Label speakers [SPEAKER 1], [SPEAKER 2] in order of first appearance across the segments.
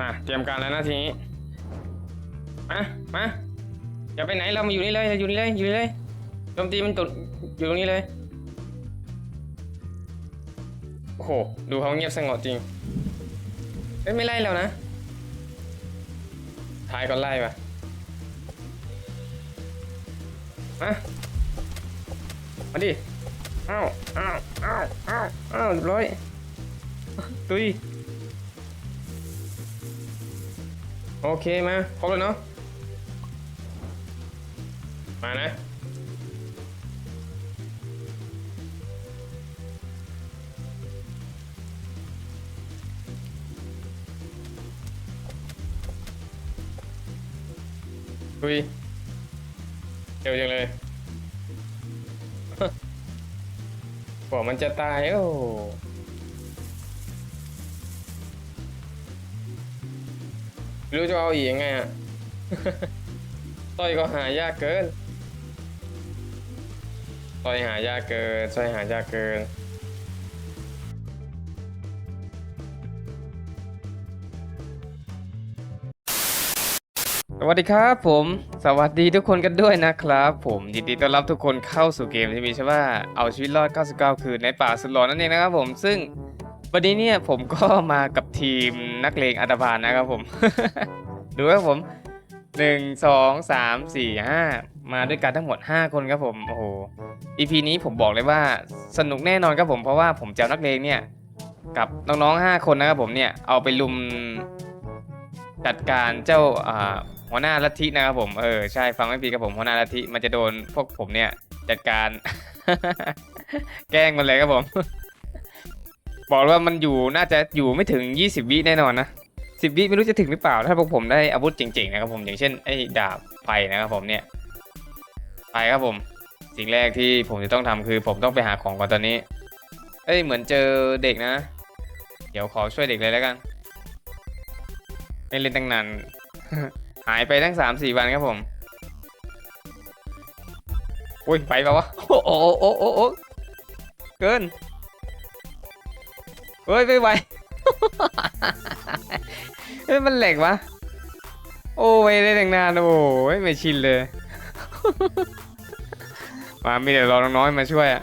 [SPEAKER 1] มาเตรียมการแล้วนะทีนี้มามาอย่าไปไหนเรามาอยู่นี่เลยอยู่นี่เลยอยู่นี่เลยโจมตีมันตุดอยู่ตรงนี้เลยโอ้โหดูเขาเงียบสงบจริงเอ้ยไม่ไล่แล้วนะท้ายก็ไล่ปะมามาดิอ้าวอ้าวอ้าวอ้าวอ้าวเรียบร้อยตุย โอเคมาครบแล้วเนาะมานะคุยเร็วจังเลยบอกมันจะตายโอ้ ไม่รู้จะเอาอีกยังไงอะ สร้อยก็หายากเกินสร้อยหายากเกินสร้อยหายากเกินสวัสดีครับผม สวัสดีทุกคนกันด้วยนะครับ ผมยินดีต้อนรับทุกคนเข้าสู่เกมที่มีชื่อว่าเอาชีวิตรอด 99 คืนในป่าสุดหลอนนั่นเองนะครับผมซึ่ง วันนี้เนี่ยผมก็มากับทีมนักเลงอัตภานนะครับผม ดูครับผม1 2 3 4 5มาด้วยกันทั้งหมด 5 คนครับผมโอ้โห EP นี้ผมบอกเลยว่าสนุกแน่นอนครับผมเพราะว่าผมจะเอานักเลงเนี่ยกับน้องๆ5คนนะครับผมเนี่ยเอาไปลุมจัดการเจ้าอ่าหัวหน้าลัทธินะครับผมเออใช่ฟังไม่ผิดครับผมหัวหน้าลัทธิมันจะโดนพวกผมเนี่ยจัดการ แกล้งมันเลยครับผม บอกว่ามันอยู่น่าจะอยู่ไม่ถึง 20 วิแน่นอนนะ10วิไม่รู้จะถึงหรือเปล่า ถ้าพวกผมได้อาวุธเจ๋งๆนะครับผมอย่างเช่นไอ้ดาบไฟนะครับผมเนี่ยไปครับผม สิ่งแรกที่ผมจะต้องทำคือ ผมต้องไปหาของก่อนตอนนี้ เอ้ยเหมือนเจอเด็กนะ เดี๋ยวขอช่วยเด็กเลยแล้วกันไม่เล่นตั้งนานหายไปตั้งสามสี่วันครับผมอุ้ยไปปะวะโอ้โอ้โอ้โอ้เกิน เฮ้ยไม่ไหวเฮ้ยมันแหลกวะ โอ้ไม่ได้ตั้งนานโอ้ยไม่ชินเลย มามีแต่รอน้องๆมาช่วยอะ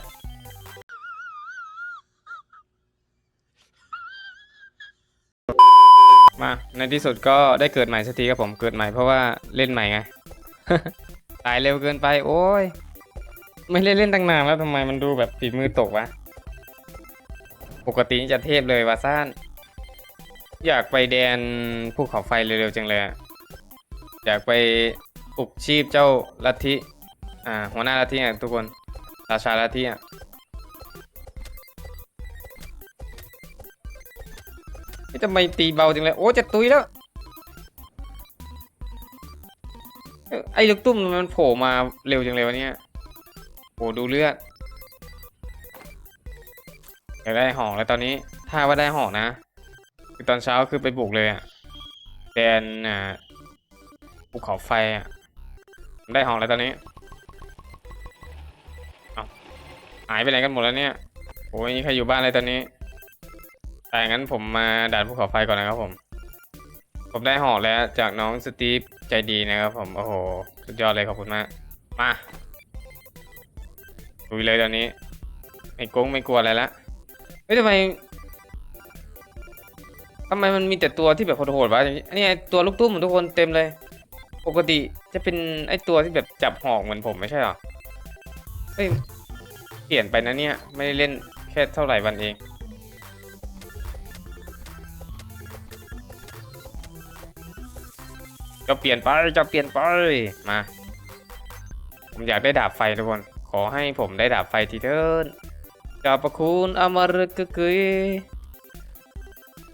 [SPEAKER 1] มาในที่สุดก็ได้เกิดใหม่สักทีครับผมเกิดใหม่เพราะว่าเล่นใหม่ไง ตายเร็วเกินไป โอ้ย ไม่ได้เล่นตั้งนานแล้วทำไมมันดูแบบฝีมือตกวะ ปกตินี่จะเทพเลยวาซ่าน อยากไปแดนภูเขาไฟเร็วๆจังเลย อยากไปปลุกชีพเจ้าลัทธิ อ่า หัวหน้าลัทธิอะทุกคน ราชาลัทธิอะนี่ทำไมตีเบาจังเลย โอ้ จะตุยแล้ว ไอ้ลูกตุ้มมันโผล่มาเร็วจังเลยวะเนี่ยโอ้ดูเลือด อยากได้หอกแล้วตอนนี้ถ้าว่าได้หอกนะ คือตอนเช้าคือไปบุกเลยอะแดนอ่าภูเขาไฟอะได้หอกแล้วตอนนี้เอาหายไปไหนกันหมดแล้วเนี่ยโอ้ยใครอยู่บ้านเลยตอนนี้แต่งั้นผมมาด่านภูเขาไฟก่อนนะครับผม ผมได้หอกแล้วจากน้องสตีฟใจดีนะครับผมโอ้โหสุดยอดเลยขอบคุณมากมาลุยเลยตอนนี้ไม่กงไม่กลัวอะไรละ เฮ้ยทำไมทำไมมันมีแต่ตัวที่แบบโหดๆวะอันนี้ไอ้ตัวลูกตุ้มทุกคนเต็มเลย ปกติจะเป็นไอ้ตัวที่แบบจับหอกเหมือนผมไม่ใช่หรอ เฮ้ย เปลี่ยนไปนะเนี่ย ไม่ได้เล่นแค่เท่าไหร่วันเอง จะเปลี่ยนไปจะเปลี่ยนไป มา ผมอยากได้ดาบไฟทุกคน ขอให้ผมได้ดาบไฟทีเถิด ขอบพระคุณอมรกึกย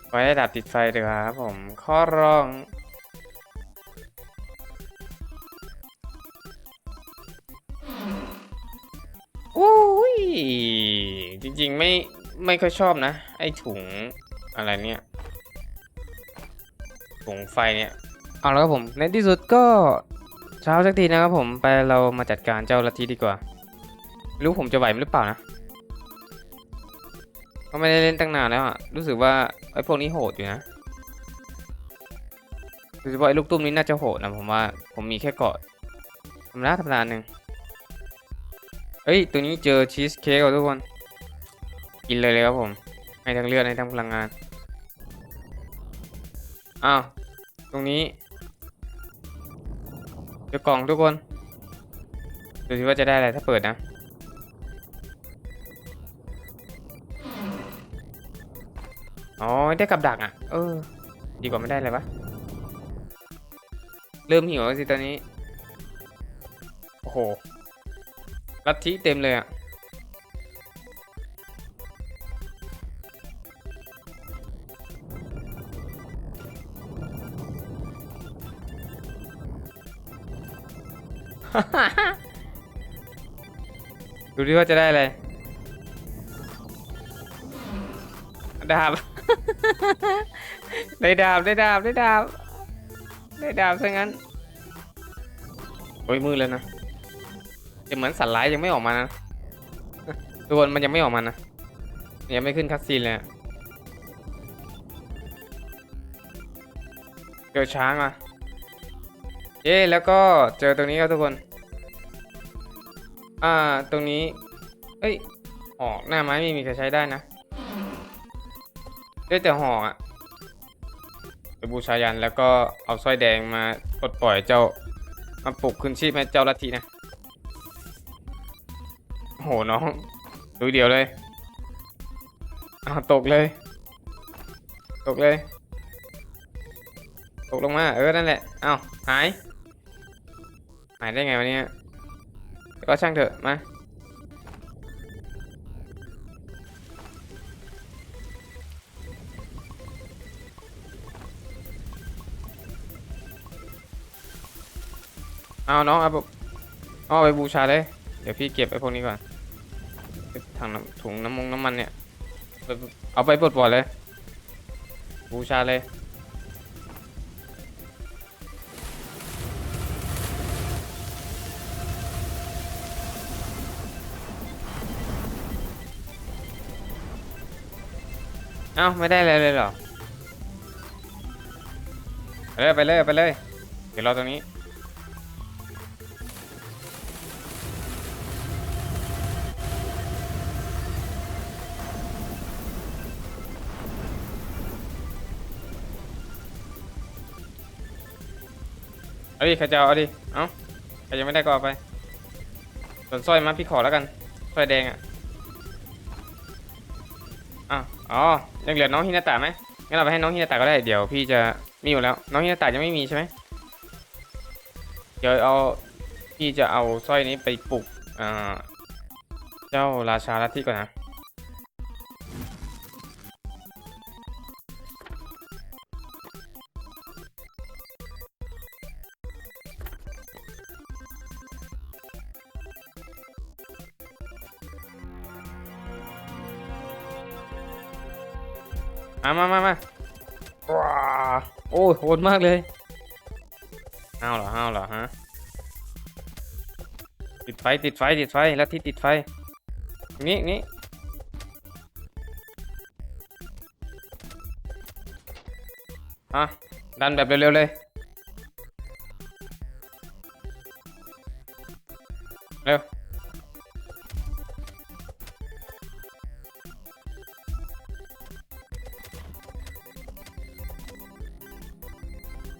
[SPEAKER 1] ไว้ด้ดาบติดไฟเลยครับผมข้อร้องโอ้ยจริงๆ ไม่ไม่ค่อยชอบนะ ไอถุงอะไรเนี่ยถุงไฟเนี่ยเอาแล้วครับผมในที่สุดก็เช้าสักทีนะครับผมไปเรามาจัดการเจ้าลัทธิดีกว่า รู้ผมจะไหวหรือเปล่านะ ก็ไม่ได้เล่นตั้งนานแล้วอะ รู้สึกว่าไอ้พวกนี้โหดอยู่นะโดยเฉพาะไอ้ลูกตุ้มนี้น่าจะโหดนะผมว่า ผมมีแค่เกาะธรรมดาธรรมดาหนึ่งเฮ้ย ตัวนี้เจอชีสเค้กทุกคน กินเลยเลยครับผม ให้ทั้งเลือดให้ทั้งพลังงาน อ้าว ตรงนี้เจอกล่องทุกคน ดูสิว่าจะได้อะไรถ้าเปิดนะ อ๋อได้กับดักอะ เออ ดีกว่าไม่ได้เลยวะเริ่มหิวแล้วสิตอนนี้ โอ้โหลัทธิเต็มเลยอะ ดูดิว่าจะได้อะไรดาบ ได้ดาบได้ดาบได้ดาบได้ดาบซะงั้นโอ้ยมือเลยนะจะเหมือนสัตว์ร้ายยังไม่ออกมานะทุกคนมันยังไม่ออกมานะยังไม่ขึ้นคัสซีนเลยเจอช้างอะเย้แล้วก็เจอตรงนี้ครับทุกคน อ่าตรงนี้ เอ้ยหอกหน้าไม้ไม่มีใครใช้ได้นะ ได้แต่ห่ออะไปบูชายันแล้วก็เอาสร้อยแดงมาปลดปล่อยเจ้ามาปลุกคืนชีพให้เจ้าลัทธินะโหน้องดูเดียวเลยอาตกเลย ตกเลย ตกลงมา เออ นั่นแหละ เอ้าหาย หายได้ไงวะเนี่ยก็ช่างเถอะ มา เอาน้องเอาเอาไปบูชาเลย เดี๋ยวพี่เก็บไอ้พวกนี้ก่อนถังถุงน้ำมงน้ำมันเนี่ย เอาไปเอาไปปลดปล่อยเลย บูชาเลย เอ้าไม่ได้อะไรเลยเหรอ ไปเลยไปเลยไปเลย เดี๋ยวรอตรงนี้ เอาดิใครจะเอาเอาดิ เอาใครยังไม่ได้ก็เอาไป ส่วนสร้อยมาพี่ขอแล้วกัน สร้อยแดงอะอ้าวอ๋อ ยังเหลือน้องฮินาตะไหมงั้นเราไปให้น้องฮินาตะก็ได้ เดี๋ยวพี่จะมีอยู่แล้ว น้องฮินาตะยังไม่มีใช่ไหมเดี๋ยวเอาพี่จะเอาสร้อยนี้ไปปลุกอ่าเจ้าราชาลัทธิก่อนนะ มามามามาว้าโอ้ยโหดมากเลยห้าวเหรอห้าวเหรอฮะ ติดไฟ ติดไฟ ติดไฟ แล้วที่ติดไฟ นี่นี่อะดันแบบเร็วๆเลย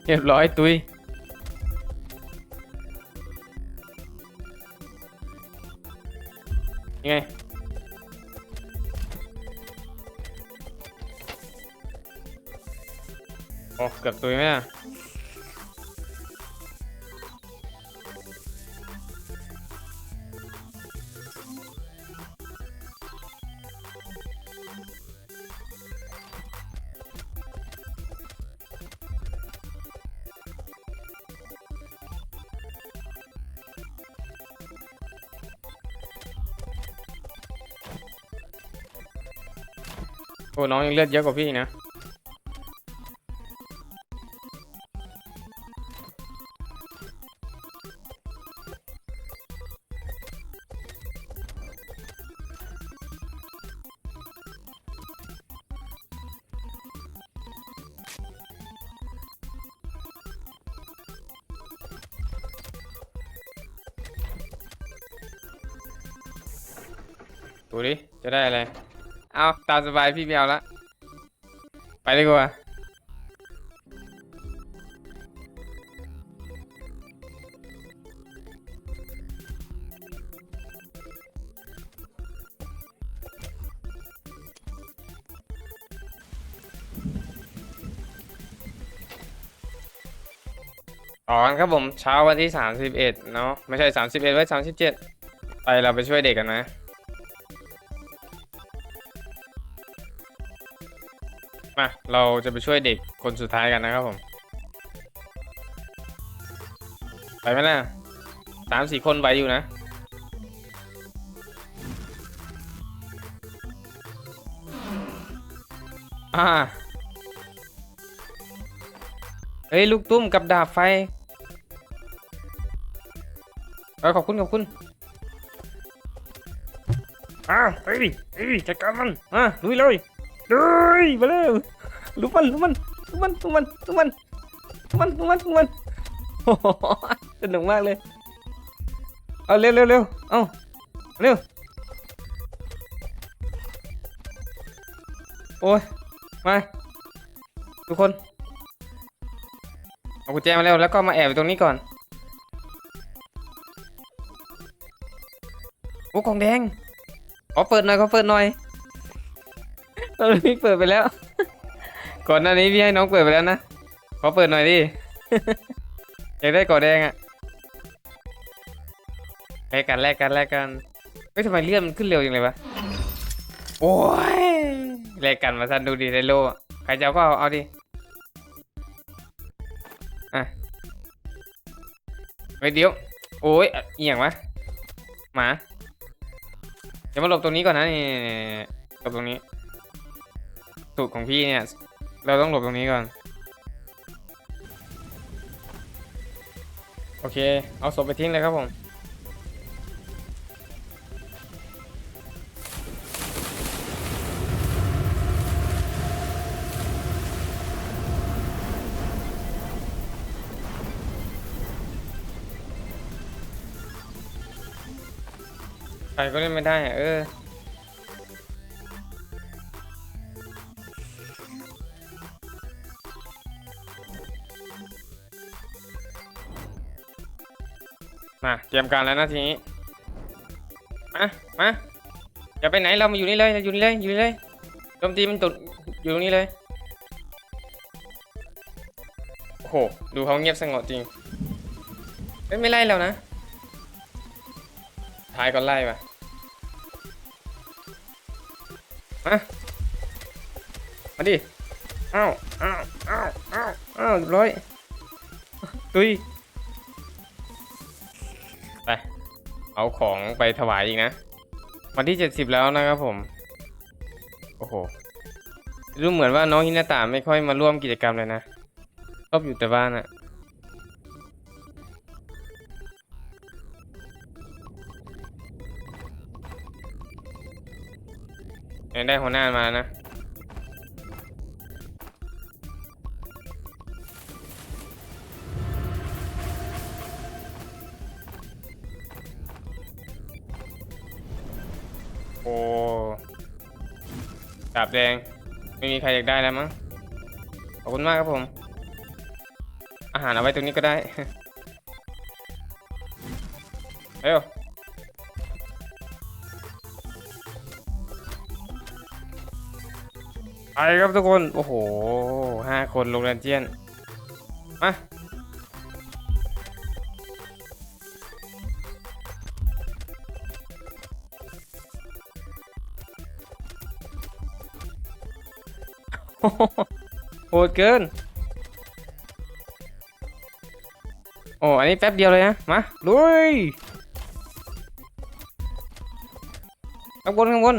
[SPEAKER 1] เรียบร้อยตุย โอ้น้องยังเลือดเยอะกว่าพี่นะดูดิ จะได้อะไร เอาตามสบายพี่ไม่เอาละไปดีกว่าตอนครับผมเช้าวันที่ 31 เนาะไม่ใช่ 31ไว้37 ไปเราไปช่วยเด็กกันนะ มาเราจะไปช่วยเด็กคนสุดท้ายกันนะครับผม ไปไหมล่ะสามสี่คนไหวอยู่นะอ่าเฮ้ย ลูกตุ้มกับดาบไฟเออขอบคุณ ขอบคุณอ่าเฮ้ยเฮ้ยจัดการมันอะลุยเลย ลุยมาเร็วลุกมันลุกมันลุกมันลุกมันลุกมันลุกมันลุกมันลุกมันโอ้โหสนุกมากเลย เอาเร็วเร็วเร็วเอาเร็วโอ้ยมาทุกคนเอากุญแจมาแล้วแล้วก็มาแอบอยู่ตรงนี้ก่อนโอ้กล่องแดงขอเปิดหน่อยขอเปิดหน่อย ตอนนี้เปิดไปแล้ว ก่อนหน้านี้พี่ให้น้องเปิดไปแล้วนะ ขอเปิดหน่อยดิ อยากได้ก่องแดงอะแลกกันแลกกันแลกกันเฮ้ยทำไมเลื่อนมันขึ้นเร็วจังเลยวะ โอ้ยแลกกันมาสันดูดิในโลอะใครจะเอาก็เอาเอาดิ อะเฮ้เดี๋ยว โอ้ยเอียงวะ หมา เดี๋ยวมาหลบตรงนี้ก่อนนะนี่หลบตรงนี้ ตรของพี่เนี่ย เราต้องหลบตรงนี้ก่อน โอเค เอาศพไปทิ้งเลยครับผม ใครก็เล่นไม่ได้เออ มาเตรียมการแล้วนะทีนี้ มามาอย่าไปไหนเรามาอยู่นี่เลยเราอยู่นี่เลยอยู่นี่เลยโจมตีมันตุดอยู่ตรงนี้เลยโอ้โหดูเขาเงียบสงบจริงเอ้ยไม่ไล่แล้วนะท้ายก็ไล่มามามาดิอ้าวอ้าวอ้าวอ้าวอ้าวเรียบร้อยดุย เอาของไปถวายอีกนะ วันที่70แล้วนะครับผม โอ้โห ดูเหมือนว่าน้องฮินาตาไม่ค่อยมาร่วมกิจกรรมเลยนะชอบอยู่แต่บ้านอะได้หัวหน้ามานะาบแดง ไม่มีใครอยากได้แล้วมั้ง ขอบคุณมากครับผม อาหารเอาไว้ตรงนี้ก็ได้ เร็วไปครับทุกคน โอ้โหห้าคนลงดันเจียน มา โหดเกิน โอ้อันนี้แป๊บเดียวเลยนะ มาลุยข้างบนข้างบน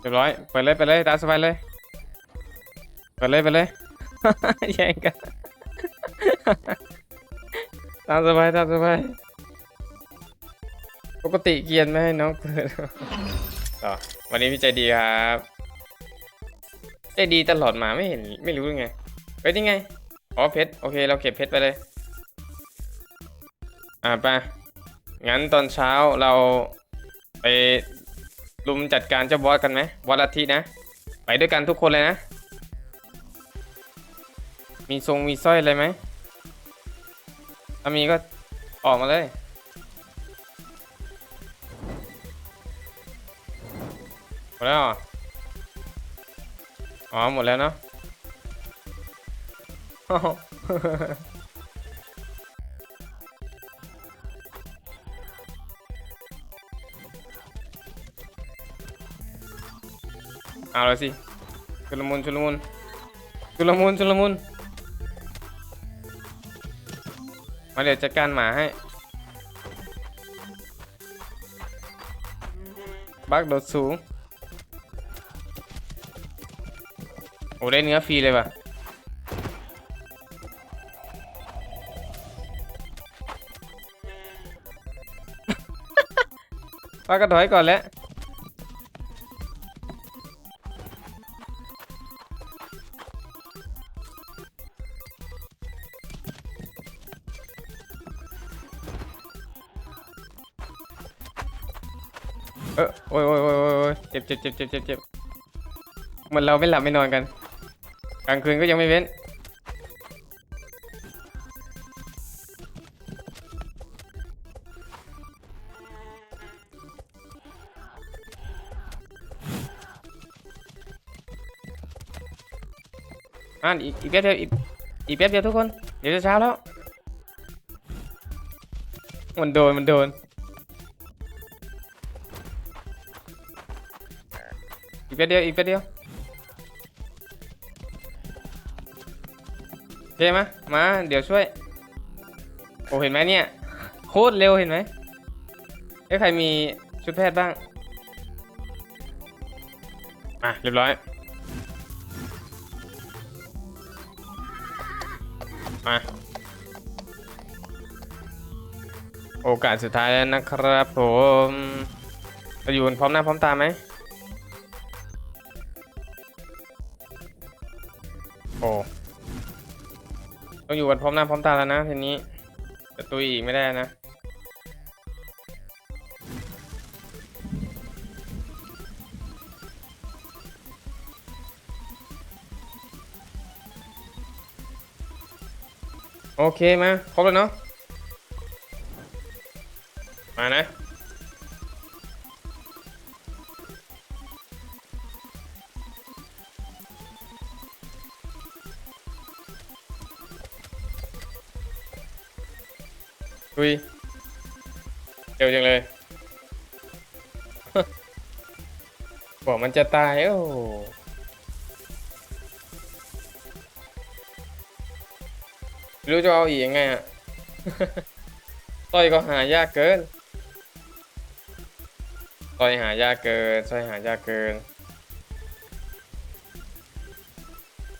[SPEAKER 1] เรียบร้อยเปิดเลยเปิดเลย ตาสบายเลย เปิดเลยเปิดเลย แย่งกัน ตามสบายตามสบายปกติเกียนไม่ให้น้องเปิดต่อวันนี้พี่ใจดีครับใจดีตลอดมาไม่เห็นไม่รู้ยังไงเฮ้ยนี่ไงอ๋อเพชรโอเค เราเก็บเพชรไปเลย อ่าไปงั้นตอนเช้าเราไปลุมจัดการเจ้าบอสกันไหมบอสลัทธินะ ไปด้วยกันทุกคนเลยนะ มีทรงมีสร้อยอะไรไหมถ้ามีก็ออกมาเลย หมดแล้วอ๋อ หมดแล้วเนาะเอาลยสิชุลมุนชุลมุนชุลมุนชุลมุน มาเดี๋ยวจัดการหมาให้บักโดดสูง โอ้ได้เนื้อฟรีเลยว่ะป้าก็ถอยก่อนแล้ว เจ็บเจ็บเจ็บเจ็บเจ็บเหมือนเราไม่หลับไม่นอนกัน กลางคืนก็ยังไม่เว้น อ่านอีกอีกแป๊บเดียวอีกอีกแป๊บเดียวทุกคน เดี๋ยวจะเช้าแล้ว มันโดน มันโดน อีกแป๊บเดียวอีกแป๊บเดียวโอเคมามา เดี๋ยวช่วย โอ้เห็นไหมเนี่ย โคตรเร็วเห็นไหมเอ้ใครมีชุดแพทย์บ้างอะเรียบร้อย มา โอกาสสุดท้ายแล้วนะครับผมจะอยู่พร้อมหน้าพร้อมตาไหม ต้องอยู่กันพร้อมหน้าพร้อมตาแล้วนะทีนี้จะตุยอีกไม่ได้นะโอเคมาครบแล้วเนาะมานะ ดุยเร็วจังเลยบอกมันจะตาย โอ้รู้จะเอาอีกยังไงอะต่อยก็หายากเกินต่อยหายากเกินต่อยหายากเกิน